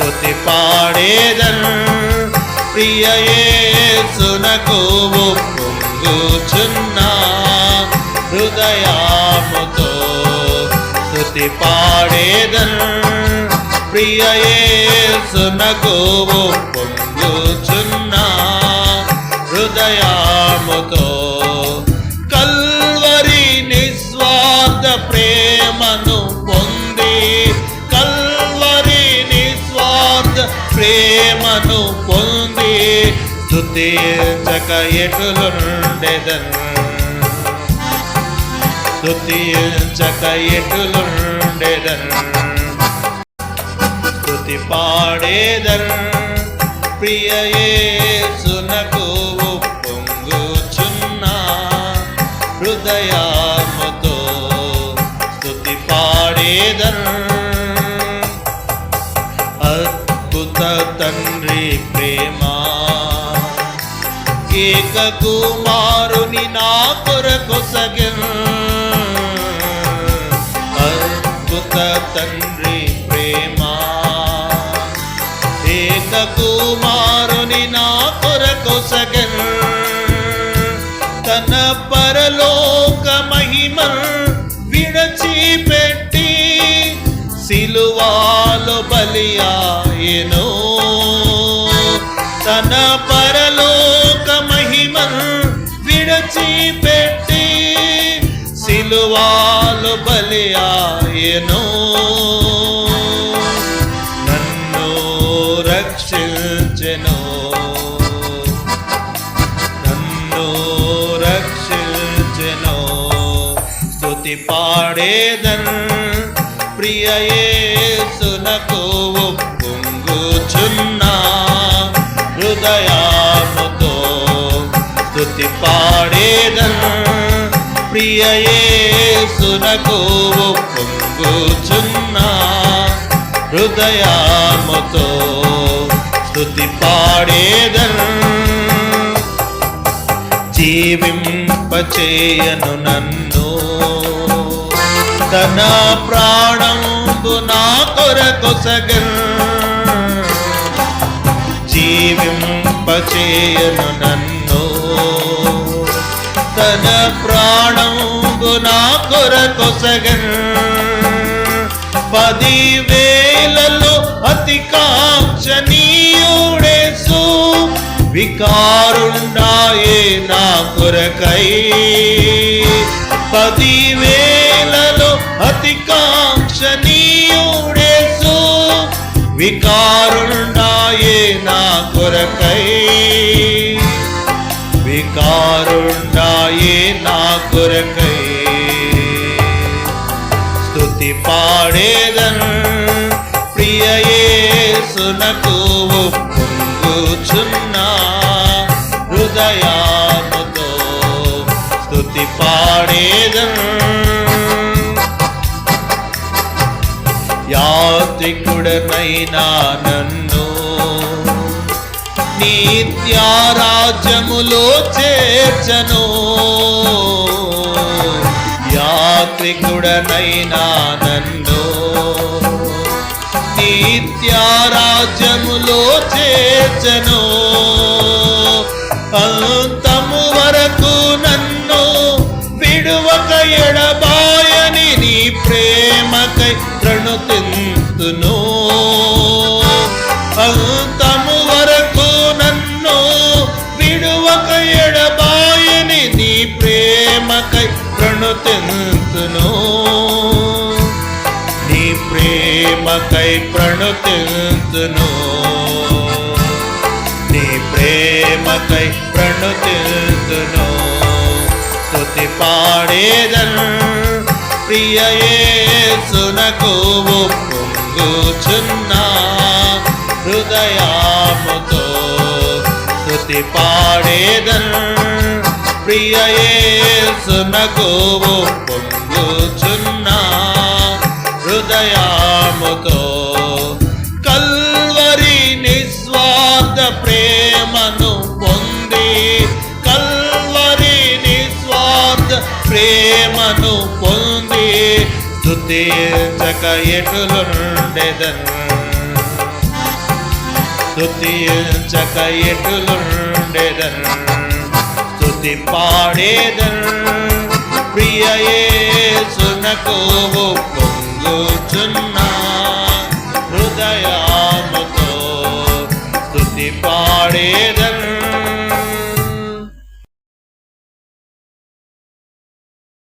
స్తుతి పాడేదన్. ప్రియయేసునకు పొంగుచున్నా హృదయాముతో స్తుతి పాడేదన్. ప్రియయేసునకు పొంగుచున్నా హృదయాముతో ప్రేమను పొంది స్తుతించక ఎటులుండెదన్? స్తుతించక ఎటులుండెదన్? స్థుతి పాడేదన్? ప్రియయేసునకు సునకు అద్భుత తండ్రి ప్రేమ. ఏక కుమారుని నా కొరకు సగం. అద్భుత తండ్రి ప్రేమ. ఏక కుమారుని నా కొరకు సగం. తన పరలోక మహిమ విడచిపెట్టి సిలువాలు బలియా తన పరలోక మహిమ విడచిపెట్టి సిలువాలు బలియాయను నన్ను రక్షించెను. నన్ను రక్షించెను. స్తుతి పాడేదన్ ప్రియయేసునకు పొంగుచున్నా హృదయాముతో పాడేదన్. ప్రియయేసునకు పొంగుచున్నా హృదయాముతో స్థుతి పాడేదన్. జీవింపచేయను నన్ను. తన ప్రాణంబు నా కొరకు సగన్. జీవింపచేయను నన్ను. తన ప్రాణంబు నా కొరకొసగన్ పదివేలలో అతి కాంక్షణీయుడేసు. వికారుండాయే నా కొరకై. పదివేలలో అతి కాంక్షణీయుడేసు. వికారుండాయే నా కొరకై. వికారుండా వికారుండాయే నా కొరకై స్తుతి పాడేదన్ ప్రియయేసునకు పొంగుచున్నా హృదయాముతో స్తుతి పాడేదన్ యాత్రికుడనైనా నన్ను నిత్యారాజ్యములో చేర్చను. యాత్రికుడనైనా నన్ను నిత్యారాజ్యములో చేర్చను. అంతము వరకు నన్ను విడువక ఎడబాయని నీ ప్రేమకై ప్రణుతింతును ప్రేమకై ప్రణుతింతును నీ ప్రేమకై ప్రణుతింతును స్తుతి పాడేదన్ ప్రియయే సునకు పొంగుచున్నా హృదయాముతో స్తుతి పాడేదన్ ప్రియయే సునకు పొంగుచున్నా హృదయా ప్రేమను పొంది స్తుతించక ఎటులుండెదన్ స్తుతించక ఎటులుండెదన్ స్తుతి పాడేదన్ ప్రియ సునకు పొంగుచున్నా.